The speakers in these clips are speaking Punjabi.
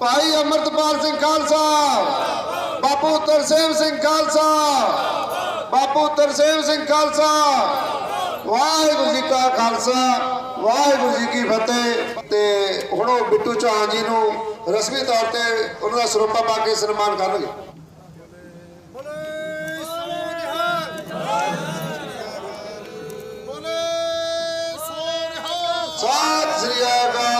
ਭਾਈ ਅਮਰਤਪਾਲ ਸਿੰਘ ਖਾਲਸਾ। ਬਾਪੂ ਤਰਸੇਮ ਸਿੰਘ ਖਾਲਸਾ। ਬਾਪੂ ਤਰਸੇਮ ਸਿੰਘ ਖਾਲਸਾ। ਵਾਹਿਗੁਰੂ ਜੀ ਕਾ ਖਾਲਸਾ, ਵਾਹਿਗੁਰੂ ਜੀ ਕੀ ਫਤਿਹ। ਤੇ ਹੁਣ ਉਹ ਬਿੱਟੂ ਚੌਹਾਨ ਜੀ ਨੂੰ ਰਸਮੀ ਤੌਰ ਤੇ ਉਹਨਾਂ ਦਾ ਸਰੋਪਾ ਪਾ ਕੇ ਸਨਮਾਨ ਕਰਨਗੇ। ਸਤਿ ਸ੍ਰੀ ਅਕਾਲ।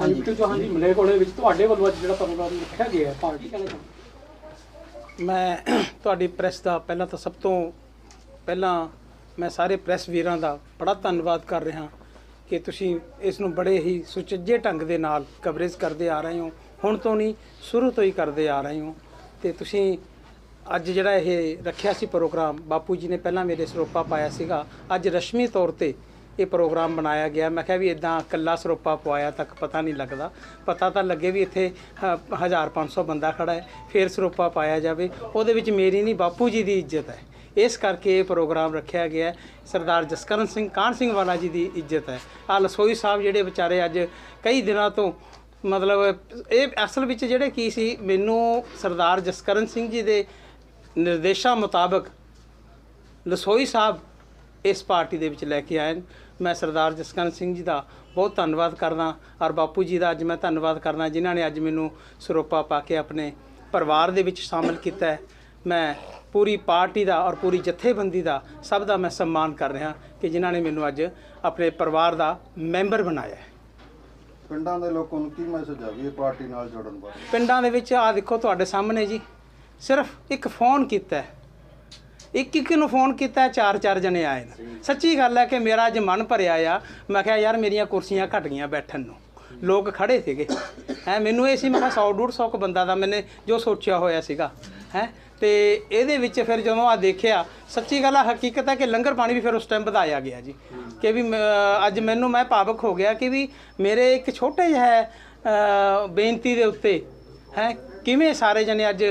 ਹਾਂਜੀ। ਵਿੱਚ ਤੁਹਾਡੇ ਵੱਲੋਂ ਅੱਜ ਜਿਹੜਾ ਪ੍ਰੋਗਰਾਮ ਰੱਖਿਆ ਗਿਆ ਹੈ ਪਾਰਟੀ ਕਹਿਣਾ ਚਾਹੁੰਦਾ ਮੈਂ ਤੁਹਾਡੀ ਪ੍ਰੈਸ ਦਾ ਪਹਿਲਾਂ ਤਾਂ ਸਭ ਤੋਂ ਪਹਿਲਾਂ ਮੈਂ ਸਾਰੇ ਪ੍ਰੈਸ ਵੀਰਾਂ ਦਾ ਬੜਾ ਧੰਨਵਾਦ ਕਰ ਰਿਹਾ ਕਿ ਤੁਸੀਂ ਇਸ ਨੂੰ ਬੜੇ ਹੀ ਸੁਚੱਜੇ ਢੰਗ ਦੇ ਨਾਲ ਕਵਰੇਜ ਕਰਦੇ ਆ ਰਹੇ ਹੋ। ਹੁਣ ਤੋਂ ਨਹੀਂ ਸ਼ੁਰੂ ਤੋਂ ਹੀ ਕਰਦੇ ਆ ਰਹੇ ਹੋ। ਤੇ ਤੁਸੀਂ ਅੱਜ ਜਿਹੜਾ ਇਹ ਰੱਖਿਆ ਸੀ ਪ੍ਰੋਗਰਾਮ ਬਾਪੂ ਜੀ ਨੇ ਪਹਿਲਾਂ ਮੇਰੇ ਸਰੋਪਾ ਪਾਇਆ ਸੀਗਾ। ਅੱਜ ਰਸਮੀ ਤੌਰ ਤੇ ਇਹ ਪ੍ਰੋਗਰਾਮ ਬਣਾਇਆ ਗਿਆ। ਮੈਂ ਕਿਹਾ ਵੀ ਇਦਾਂ ਇਕੱਲਾ ਸਰੋਪਾ ਪਵਾਇਆ ਤੱਕ ਪਤਾ ਨਹੀਂ ਲੱਗਦਾ। ਪਤਾ ਤਾਂ ਲੱਗੇ ਵੀ ਇੱਥੇ 1500 ਬੰਦਾ ਖੜਾ ਹੈ, ਫਿਰ ਸਰੋਪਾ ਪਾਇਆ ਜਾਵੇ। ਉਹਦੇ ਵਿੱਚ ਮੇਰੀ ਨਹੀਂ, ਬਾਪੂ ਜੀ ਦੀ ਇੱਜ਼ਤ ਹੈ। ਇਸ ਕਰਕੇ ਇਹ ਪ੍ਰੋਗਰਾਮ ਰੱਖਿਆ ਗਿਆ ਸਰਦਾਰ ਜਸਕਰਨ ਸਿੰਘ, ਕਾਹਨ ਸਿੰਘ ਵਾਲਾ ਜੀ ਦੀ ਇੱਜ਼ਤ ਹੈ। ਆ ਲਸੋਈ ਸਾਹਿਬ ਜਿਹੜੇ ਵਿਚਾਰੇ ਅੱਜ ਕਈ ਦਿਨਾਂ ਤੋਂ ਮਤਲਬ ਇਹ ਅਸਲ ਵਿੱਚ ਜਿਹੜੇ ਕੀ ਸੀ, ਮੈਨੂੰ ਸਰਦਾਰ ਜਸਕਰਨ ਸਿੰਘ ਜੀ ਦੇ ਨਿਰਦੇਸ਼ਾਂ ਮੁਤਾਬਕ ਲਸੋਈ ਸਾਹਿਬ ਇਸ ਪਾਰਟੀ ਦੇ ਵਿੱਚ ਲੈ ਕੇ ਆਏ ਨੇ। ਮੈਂ ਸਰਦਾਰ ਜਸਕਰਨ ਸਿੰਘ ਜੀ ਦਾ ਬਹੁਤ ਧੰਨਵਾਦ ਕਰਦਾ ਔਰ ਬਾਪੂ ਜੀ ਦਾ ਅੱਜ ਮੈਂ ਧੰਨਵਾਦ ਕਰਦਾ ਜਿਨ੍ਹਾਂ ਨੇ ਅੱਜ ਮੈਨੂੰ ਸਰੋਪਾ ਪਾ ਕੇ ਆਪਣੇ ਪਰਿਵਾਰ ਦੇ ਵਿੱਚ ਸ਼ਾਮਲ ਕੀਤਾ ਹੈ ਮੈਂ ਪੂਰੀ ਪਾਰਟੀ ਦਾ ਔਰ ਪੂਰੀ ਜਥੇਬੰਦੀ ਦਾ ਸਭ ਦਾ ਮੈਂ ਸਨਮਾਨ ਕਰ ਰਿਹਾ ਕਿ ਜਿਨ੍ਹਾਂ ਨੇ ਮੈਨੂੰ ਅੱਜ ਆਪਣੇ ਪਰਿਵਾਰ ਦਾ ਮੈਂਬਰ ਬਣਾਇਆ ਹੈ ਪਿੰਡਾਂ ਦੇ ਲੋਕਾਂ ਨੂੰ ਕੀ ਮੈਸੇਜ ਆ ਵੀ ਇਹ ਪਾਰਟੀ ਨਾਲ ਜੁੜਨ ਬਾਰੇ ਪਿੰਡਾਂ ਦੇ ਵਿੱਚ ਆ ਦੇਖੋ ਤੁਹਾਡੇ ਸਾਹਮਣੇ ਜੀ ਸਿਰਫ ਇੱਕ ਫੋਨ ਕੀਤਾ ਹੈ। ਇੱਕ ਇੱਕ ਨੂੰ ਫੋਨ ਕੀਤਾ ਚਾਰ ਚਾਰ ਜਣੇ ਆਏ। ਨੇ ਸੱਚੀ ਗੱਲ ਹੈ ਕਿ ਮੇਰਾ ਅੱਜ ਮਨ ਭਰਿਆ ਆ। ਮੈਂ ਕਿਹਾ ਯਾਰ ਮੇਰੀਆਂ ਕੁਰਸੀਆਂ ਘਟ ਗਈਆਂ ਬੈਠਣ ਨੂੰ। ਲੋਕ ਖੜੇ ਸੀਗੇ। ਹੈ ਮੈਨੂੰ ਇਹ ਸੀ ਮੈਂ ਕਿਹਾ 100 150 ਕੁ ਬੰਦਾ ਦਾ ਮੈਨੇ ਜੋ ਸੋਚਿਆ ਹੋਇਆ ਸੀਗਾ। ਹੈ ਤੇ ਇਹਦੇ ਵਿੱਚ ਫਿਰ ਜਦੋਂ ਆ ਦੇਖਿਆ ਸੱਚੀ ਗੱਲ ਆ ਹਕੀਕਤ ਹੈ ਕਿ ਲੰਗਰ ਪਾਣੀ ਵੀ ਫਿਰ ਉਸ ਟਾਈਮ ਵਧਾਇਆ ਗਿਆ ਜੀ। ਕਿ ਵੀ ਮੈਂ- ਅੱਜ ਮੈਨੂੰ ਮੈਂ ਭਾਵਕ ਹੋ ਗਿਆ ਕਿ ਵੀ ਮੇਰੇ ਇੱਕ ਛੋਟੇ ਜਿਹਾ ਅ, ਬੇਨਤੀ ਦੇ ਉੱਤੇ ਹੈ ਕਿਵੇਂ ਸਾਰੇ ਜਣੇ ਅੱਜ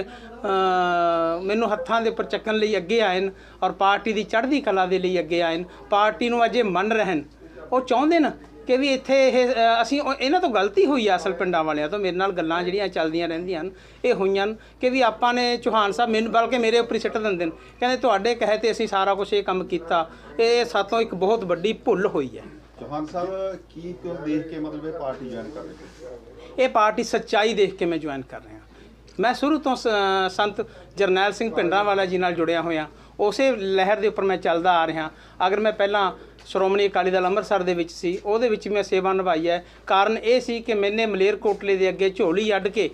ਮੈਨੂੰ ਹੱਥਾਂ ਦੇ ਉੱਪਰ ਚੱਕਣ ਲਈ ਅੱਗੇ ਆਏ ਨੇ ਔਰ ਪਾਰਟੀ ਦੀ ਚੜ੍ਹਦੀ ਕਲਾ ਦੇ ਲਈ ਅੱਗੇ ਆਏ ਨੇ ਪਾਰਟੀ ਨੂੰ ਅਜੇ ਮੰਨ ਰਹਿਣ। ਉਹ ਚਾਹੁੰਦੇ ਨੇ ਕਿ ਵੀ ਇੱਥੇ ਇਹ ਅਸੀਂ ਇਹਨਾਂ ਤੋਂ ਗਲਤੀ ਹੋਈ ਆ ਅਸਲ ਪਿੰਡਾਂ ਵਾਲਿਆਂ ਤੋਂ। ਮੇਰੇ ਨਾਲ ਗੱਲਾਂ ਜਿਹੜੀਆਂ ਚੱਲਦੀਆਂ ਰਹਿੰਦੀਆਂ ਹਨ ਇਹ ਹੋਈਆਂ ਨੇ ਕਿ ਵੀ ਆਪਾਂ ਨੇ ਚੌਹਾਨ ਸਾਹਿਬ ਮੈਨੂੰ ਬਲਕਿ ਮੇਰੇ ਉੱਪਰ ਹੀ ਸਿੱਟ ਦਿੰਦੇ ਨੇ। ਕਹਿੰਦੇ ਤੁਹਾਡੇ ਕਹੇ ਤੇ ਅਸੀਂ ਸਾਰਾ ਕੁਝ ਇਹ ਕੰਮ ਕੀਤਾ। ਇਹ ਸਾਤੋਂ ਇੱਕ ਬਹੁਤ ਵੱਡੀ ਭੁੱਲ ਹੋਈ ਹੈ। ਚੌਹਾਨ ਸਾਹਿਬ ਕੀ ਕਿਉਂ ਦੇਖ ਕੇ ਮਤਲਬ ਇਹ ਪਾਰਟੀ ਜੁਆਇਨ ਕਰ ਰਹੇ ਹੋ ਇਹ ਪਾਰਟੀ ਸੱਚਾਈ ਦੇਖ ਕੇ ਮੈਂ ਜੁਆਇਨ ਕਰ ਰਿਹਾ। ਮੈਂ ਸ਼ੁਰੂ ਤੋਂ ਸ- ਸੰਤ ਜਰਨੈਲ ਸਿੰਘ ਪਿੰਡਰਾਂਵਾਲਾ ਜੀ ਨਾਲ ਜੁੜਿਆ ਹੋਇਆ। ਉਸੇ ਲਹਿਰ ਦੇ ਉੱਪਰ ਮੈਂ ਚੱਲਦਾ ਆ ਰਿਹਾ। ਅਗਰ ਮੈਂ ਪਹਿਲਾਂ ਸ਼੍ਰੋਮਣੀ ਅਕਾਲੀ ਦਲ ਅੰਮ੍ਰਿਤਸਰ ਦੇ ਵਿੱਚ ਸੀ, ਉਹਦੇ ਵਿੱਚ ਮੈਂ ਸੇਵਾ ਨਿਭਾਈ ਹੈ। ਕਾਰਨ ਇਹ ਸੀ ਕਿ ਮੈਨੇ ਮਲੇਰਕੋਟਲੇ ਦੇ ਅੱਗੇ ਝੋਲੀ ਅੱਡ ਕੇ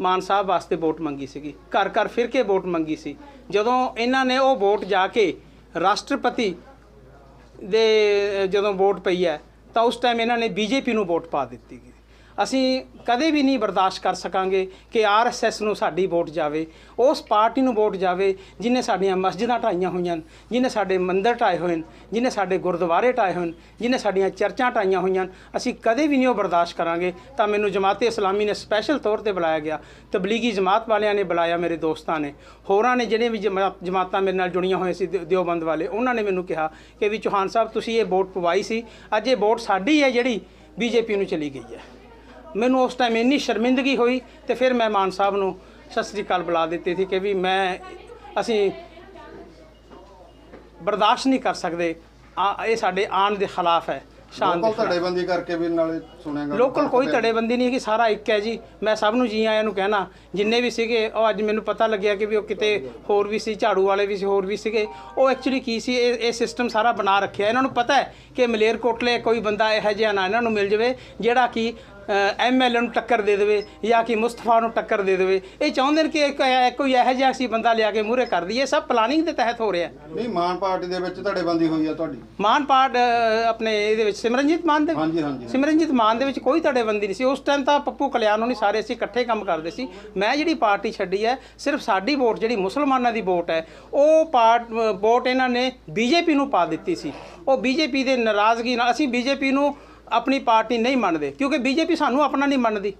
ਮਾਨ ਸਾਹਿਬ ਵਾਸਤੇ ਵੋਟ ਮੰਗੀ ਸੀਗੀ। ਘਰ ਘਰ ਫਿਰ ਕੇ ਵੋਟ ਮੰਗੀ ਸੀ। ਜਦੋਂ ਇਹਨਾਂ ਨੇ ਉਹ ਵੋਟ ਜਾ ਕੇ ਰਾਸ਼ਟਰਪਤੀ ਦੇ, ਜਦੋਂ ਵੋਟ ਪਈ ਹੈ, ਤਾਂ ਉਸ ਟਾਈਮ ਇਹਨਾਂ ਨੇ ਬੀਜੇਪੀ ਨੂੰ ਵੋਟ ਪਾ ਦਿੱਤੀ ਗਈ। ਅਸੀਂ ਕਦੇ ਵੀ ਨਹੀਂ ਬਰਦਾਸ਼ਤ ਕਰ ਸਕਾਂਗੇ ਕਿ ਆਰਐਸਐਸ ਨੂੰ ਸਾਡੀ ਵੋਟ ਜਾਵੇ, ਉਸ ਪਾਰਟੀ ਨੂੰ ਵੋਟ ਜਾਵੇ ਜਿਨੇ ਸਾਡੀਆਂ ਮਸਜਿਦਾਂ ਢਾਈਆਂ ਹੋਈਆਂ ਨੇ ਜਿਨੇ ਸਾਡੇ ਮੰਦਿਰ ਢਾਏ ਹੋਏ ਨੇ ਜਿਨੇ ਸਾਡੇ ਗੁਰਦੁਆਰੇ ਢਾਏ ਹੋਏ ਹਨ ਜਿਨੇ ਸਾਡੀਆਂ ਚਰਚਾਂ ਢਾਈਆਂ ਹੋਈਆਂ ਨੇ ਅਸੀਂ ਕਦੇ ਵੀ ਨਹੀਂ ਉਹ ਬਰਦਾਸ਼ਤ ਕਰਾਂਗੇ। ਤਾਂ ਮੈਨੂੰ ਜਮਾਤੇ ਇਸਲਾਮੀ ਨੇ ਸਪੈਸ਼ਲ ਤੌਰ ਤੇ ਬੁਲਾਇਆ ਗਿਆ। ਤਬਲੀਗੀ ਜਮਾਤ ਵਾਲਿਆਂ ਨੇ ਬੁਲਾਇਆ ਮੇਰੇ ਦੋਸਤਾਂ ਨੇ। ਹੋਰਾਂ ਨੇ ਜਿਹੜੇ ਵੀ ਜਮਾ- ਜਮਾਤਾਂ ਮੇਰੇ ਨਾਲ ਜੁੜੀਆਂ ਹੋਈਆਂ ਸੀ ਦਿਓਬੰਦ ਵਾਲੇ, ਉਹਨਾਂ ਨੇ ਮੈਨੂੰ ਕਿਹਾ ਕਿ ਵੀ ਚੌਹਾਨ ਸਾਹਿਬ, ਤੁਸੀਂ ਇਹ ਵੋਟ ਪਵਾਈ ਸੀ, ਅੱਜ ਇਹ ਵੋਟ ਸਾਡੀ ਹੈ ਜਿਹੜੀ ਬੀਜੇਪੀ ਨੂੰ ਚਲੀ ਗਈ ਹੈ। ਮੈਨੂੰ ਉਸ ਟਾਈਮ ਇੰਨੀ ਸ਼ਰਮਿੰਦਗੀ ਹੋਈ ਤੇ ਫਿਰ ਮੈਂ ਮਾਨ ਸਾਹਿਬ ਨੂੰ ਸਤਿ ਸ੍ਰੀ ਅਕਾਲ ਬੁਲਾ ਦਿੱਤੀ ਸੀ ਕਿ ਵੀ ਮੈਂ ਅਸੀਂ ਬਰਦਾਸ਼ਤ ਨਹੀਂ ਕਰ ਸਕਦੇ ਆ ਇਹ ਸਾਡੇ ਆਣ ਦੇ ਖਿਲਾਫ ਹੈ। ਧੜੇਬੰਦੀ ਕਰਕੇ ਵੀ ਨਾਲੇ ਸੁਣਿਆ ਗਿਆ ਲੋਕਲ ਕੋਈ ਧੜੇਬੰਦੀ ਨਹੀਂ ਕਿ ਸਾਰਾ ਇੱਕ ਹੈ ਜੀ। ਮੈਂ ਸਭ ਨੂੰ ਜੀ ਆਇਆਂ ਨੂੰ ਕਹਿਣਾ ਜਿੰਨੇ ਵੀ ਸੀਗੇ ਉਹ ਅੱਜ ਮੈਨੂੰ ਪਤਾ ਲੱਗਿਆ ਕਿ ਵੀ ਉਹ ਕਿਤੇ ਹੋਰ ਵੀ ਸੀ ਝਾੜੂ ਵਾਲੇ ਵੀ ਸੀ ਹੋਰ ਵੀ ਸੀਗੇ। ਉਹ ਐਕਚੁਅਲੀ ਕੀ ਸੀ ਇਹ ਇਹ ਸਿਸਟਮ ਸਾਰਾ ਬਣਾ ਰੱਖਿਆ। ਇਹਨਾਂ ਨੂੰ ਪਤਾ ਹੈ ਕਿ ਮਲੇਰਕੋਟਲੇ ਕੋਈ ਬੰਦਾ ਇਹੋ ਜਿਹਾ ਨਾ ਇਹਨਾਂ ਨੂੰ ਮਿਲ ਜਾਵੇ ਜਿਹੜਾ ਕਿ ਐਮਐਲਏ ਨੂੰ ਟੱਕਰ ਦੇ ਦੇਵੇ ਜਾਂ ਕਿ ਮੁਸਤਫਾ ਨੂੰ ਟੱਕਰ ਦੇ ਦੇਵੇ। ਇਹ ਚਾਹੁੰਦੇ ਨੇ ਕਿ ਕੋਈ ਇਹੋ ਜਿਹਾ ਸੀ ਬੰਦਾ ਲਿਆ ਕੇ ਮੂਹਰੇ ਕਰ ਦਈਏ। ਸਭ ਪਲਾਨਿੰਗ ਦੇ ਤਹਿਤ ਹੋ ਰਿਹਾ। ਨਹੀਂ ਮਾਨ ਪਾਰਟੀ ਦੇ ਵਿੱਚ ਧੜੇਬੰਦੀ ਹੋਈ ਆ ਤੁਹਾਡੀ। ਮਾਨ ਪਾਰਟ ਆਪਣੇ ਇਹਦੇ ਵਿੱਚ ਸਿਮਰਨਜੀਤ ਮਾਨ ਦੇ ਹਾਂਜੀ ਹਾਂਜੀ। ਸਿਮਰਨਜੀਤ ਮਾਨ ਦੇ ਵਿੱਚ ਕੋਈ ਧੜੇਬੰਦੀ ਨਹੀਂ ਸੀ। ਉਸ ਟਾਈਮ ਤਾਂ ਪੱਪੂ ਕਲਿਆਣੋਂ ਨਹੀਂ ਸਾਰੇ ਅਸੀਂ ਇਕੱਠੇ ਕੰਮ ਕਰਦੇ ਸੀ। ਮੈਂ ਜਿਹੜੀ ਪਾਰਟੀ ਛੱਡੀ ਹੈ, ਸਿਰਫ ਸਾਡੀ ਵੋਟ ਜਿਹੜੀ ਮੁਸਲਮਾਨਾਂ ਦੀ ਵੋਟ ਹੈ, ਉਹ ਪਾਰਟ ਵੋਟ ਇਹਨਾਂ ਨੇ ਬੀਜੇਪੀ ਨੂੰ ਪਾ ਦਿੱਤੀ ਸੀ। ਉਹ ਬੀਜੇਪੀ ਦੇ ਨਾਰਾਜ਼ਗੀ ਨਾਲ ਅਸੀਂ ਬੀਜੇਪੀ ਨੂੰ ਆਪਣੀ ਪਾਰਟੀ ਨਹੀਂ ਮੰਨਦੇ, ਕਿਉਂਕਿ ਬੀਜੇਪੀ ਸਾਨੂੰ ਆਪਣਾ ਨਹੀਂ ਮੰਨਦੀ।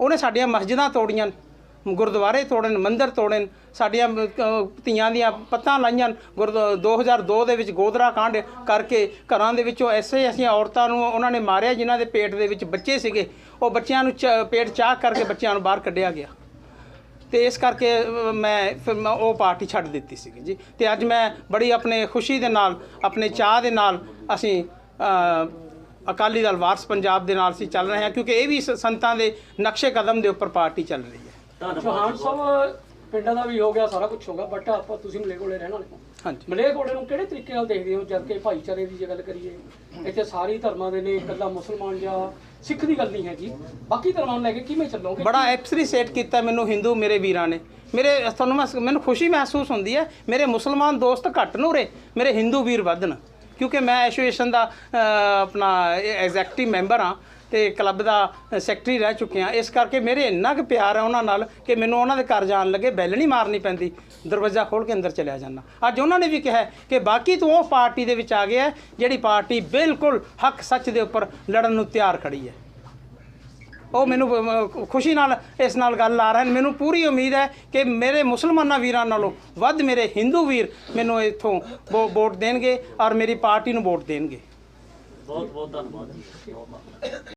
ਉਹਨੇ ਸਾਡੀਆਂ ਮਸਜਿਦਾਂ ਤੋੜੀਆਂ। ਗੁਰਦੁਆਰੇ ਤੋੜਨ, ਮੰਦਿਰ ਤੋੜਨ, ਸਾਡੀਆਂ ਧੀਆਂ ਦੀਆਂ ਪੱਤਾਂ ਲਾਈਆਂ, ਗੁਰਦ 2002 ਦੇ ਵਿੱਚ ਗੋਦਰਾ ਕਾਂਡ ਕਰਕੇ ਘਰਾਂ ਦੇ ਵਿੱਚੋਂ ਐਸੇ ਐਸੀਆਂ ਔਰਤਾਂ ਨੂੰ ਉਹਨਾਂ ਨੇ ਮਾਰਿਆ ਜਿਨ੍ਹਾਂ ਦੇ ਪੇਟ ਦੇ ਵਿੱਚ ਬੱਚੇ ਸੀਗੇ। ਉਹ ਬੱਚਿਆਂ ਨੂੰ ਚ- ਪੇਟ ਚਾਕ ਕਰਕੇ ਬੱਚਿਆਂ ਨੂੰ ਬਾਹਰ ਕੱਢਿਆ ਗਿਆ। ਤੇ ਇਸ ਕਰਕੇ ਮੈਂ ਫਿਰ ਮੈਂ ਉਹ ਪਾਰਟੀ ਛੱਡ ਦਿੱਤੀ ਸੀਗੀ ਜੀ। ਤੇ ਅੱਜ ਮੈਂ ਬੜੀ ਆਪਣੇ ਖੁਸ਼ੀ ਦੇ ਨਾਲ, ਆਪਣੇ ਚਾਹ ਦੇ ਨਾਲ ਅਸੀਂ ਅਕਾਲੀ ਦਲ ਵਾਰਸ ਪੰਜਾਬ ਦੇ ਨਾਲ ਅਸੀਂ ਚੱਲ ਰਹੇ ਹਾਂ, ਕਿਉਂਕਿ ਇਹ ਵੀ ਸ- ਸੰਤਾਂ ਦੇ ਨਕਸ਼ੇ ਕਦਮ ਦੇ ਉੱਪਰ ਪਾਰਟੀ ਚੱਲ ਰਹੀ ਹੈ। ਚੌਹਾਨ ਸਾਹਿਬ ਪਿੰਡਾਂ ਦਾ ਵੀ ਹੋ ਗਿਆ ਸਾਰਾ ਕੁਝ ਹੋ ਗਿਆ ਬਟ ਆਪਾਂ ਤੁਸੀਂ ਮਲੇਕੋਲੇ ਰਹਿਣ ਵਾਲੇ ਹੋ। ਹਾਂਜੀ। ਮਲੇਕੋਲੇ ਨੂੰ ਕਿਹੜੇ ਤਰੀਕੇ ਨਾਲ ਦੇਖਦੇ ਹੋ ਜਦ ਕਿ ਭਾਈਚਾਰੇ ਦੀ ਜੇ ਗੱਲ ਕਰੀਏ ਇੱਥੇ ਸਾਰੀ ਧਰਮਾਂ ਦੇ ਨੇ ਇਕੱਲਾ ਮੁਸਲਮਾਨ ਜਾਂ ਸਿੱਖ ਦੀ ਗੱਲ ਨਹੀਂ ਹੈਗੀ। ਬਾਕੀ ਧਰਮਾਂ ਨੂੰ ਲੈ ਕੇ ਕਿਵੇਂ ਚੱਲੋਗੇ? ਬੜਾ ਐਪਰੀਸ਼ੀਏਟ ਕੀਤਾ ਮੈਨੂੰ ਹਿੰਦੂ ਮੇਰੇ ਵੀਰਾਂ ਨੇ। ਮੇਰੇ ਤੁਹਾਨੂੰ ਮੈਂ ਮੈਨੂੰ ਖੁਸ਼ੀ ਮਹਿਸੂਸ ਹੁੰਦੀ ਹੈ ਮੇਰੇ ਮੁਸਲਮਾਨ ਦੋਸਤ ਘੱਟ ਨੂੰ ਰੇ ਮੇਰੇ ਹਿੰਦੂ ਵੀਰ ਵਧਣ। ਕਿਉਂਕਿ ਮੈਂ ਐਸੋਸੀਏਸ਼ਨ ਦਾ ਆਪਣਾ ਐਗਜ਼ੈਕਟਿਵ ਮੈਂਬਰ ਹਾਂ। ਤੇ ਕਲੱਬ ਦਾ ਸੈਕਟਰੀ ਰਹਿ ਚੁੱਕੇ ਚੁੱਕਿਆ ਇਸ ਕਰਕੇ ਮੇਰੇ ਇੰਨਾ ਕੁ ਪਿਆਰ ਹੈ ਉਹਨਾਂ ਨਾਲ ਕਿ ਮੈਨੂੰ ਉਹਨਾਂ ਦੇ ਘਰ ਜਾਣ ਲੱਗੇ ਬੈਲ ਨਹੀਂ ਮਾਰਨੀ ਪੈਂਦੀ। ਦਰਵਾਜ਼ਾ ਖੋਲ ਕੇ ਅੰਦਰ ਚਲਿਆ ਜਾਂਦਾ। ਅੱਜ ਉਹਨਾਂ ਨੇ ਵੀ ਕਿਹਾ ਕਿ ਬਾਕੀ ਤੂੰ ਉਹ ਪਾਰਟੀ ਦੇ ਵਿੱਚ ਆ ਗਿਆ ਹੈ, ਜਿਹੜੀ ਪਾਰਟੀ ਬਿਲਕੁਲ ਹੱਕ ਸੱਚ ਦੇ ਉੱਪਰ ਲੜਨ ਨੂੰ ਤਿਆਰ ਖੜੀ ਹੈ। ਉਹ ਮੈਨੂੰ ਖੁਸ਼ੀ ਨਾਲ ਇਸ ਨਾਲ ਗੱਲ ਆ ਰਹੇ ਨੇ ਮੈਨੂੰ ਪੂਰੀ ਉਮੀਦ ਹੈ ਕਿ ਮੇਰੇ ਮੁਸਲਮਾਨਾਂ ਵੀਰਾਂ ਨਾਲੋਂ ਵੱਧ ਮੇਰੇ ਹਿੰਦੂ ਵੀਰ ਮੈਨੂੰ ਇੱਥੋਂ ਵੋ- ਵੋਟ ਦੇਣਗੇ ਔਰ ਮੇਰੀ ਪਾਰਟੀ ਨੂੰ ਵੋਟ ਦੇਣਗੇ। ਬਹੁਤ ਬਹੁਤ ਧੰਨਵਾਦ।